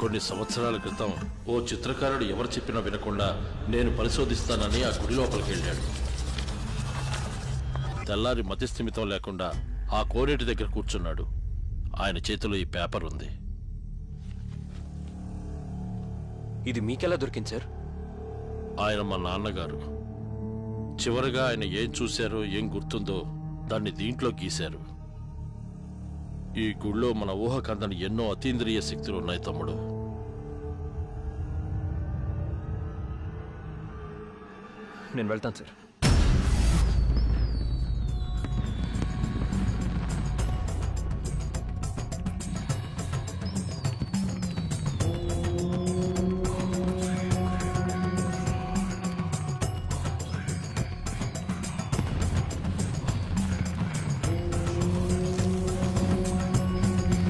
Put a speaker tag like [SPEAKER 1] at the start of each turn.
[SPEAKER 1] కొన్ని సంవత్సరాల క్రితం ఓ చిత్రకారుడు ఎవరు చెప్పినా వినకుండా నేను పరిశోధిస్తానని ఆ గుడి లోపలికి వెళ్ళాడు. తెల్లారి మతిస్థిమితం లేకుండా ఆ కోనేటి దగ్గర కూర్చున్నాడు. ఆయన చేతిలో ఈ పేపర్ ఉంది.
[SPEAKER 2] ఇది మీకెలా దొరికింది సార్?
[SPEAKER 1] ఆయన మా నాన్నగారు. చివరిగా ఆయన ఏం చూశారో ఏం గుర్తుందో దాన్ని దీంట్లో గీశారు. ఈ గుళ్ళో మన ఊహకందని ఎన్నో అతీంద్రియ శక్తులు ఉన్నాయి తమ్ముడు.
[SPEAKER 2] నేను వెళ్తాను సార్.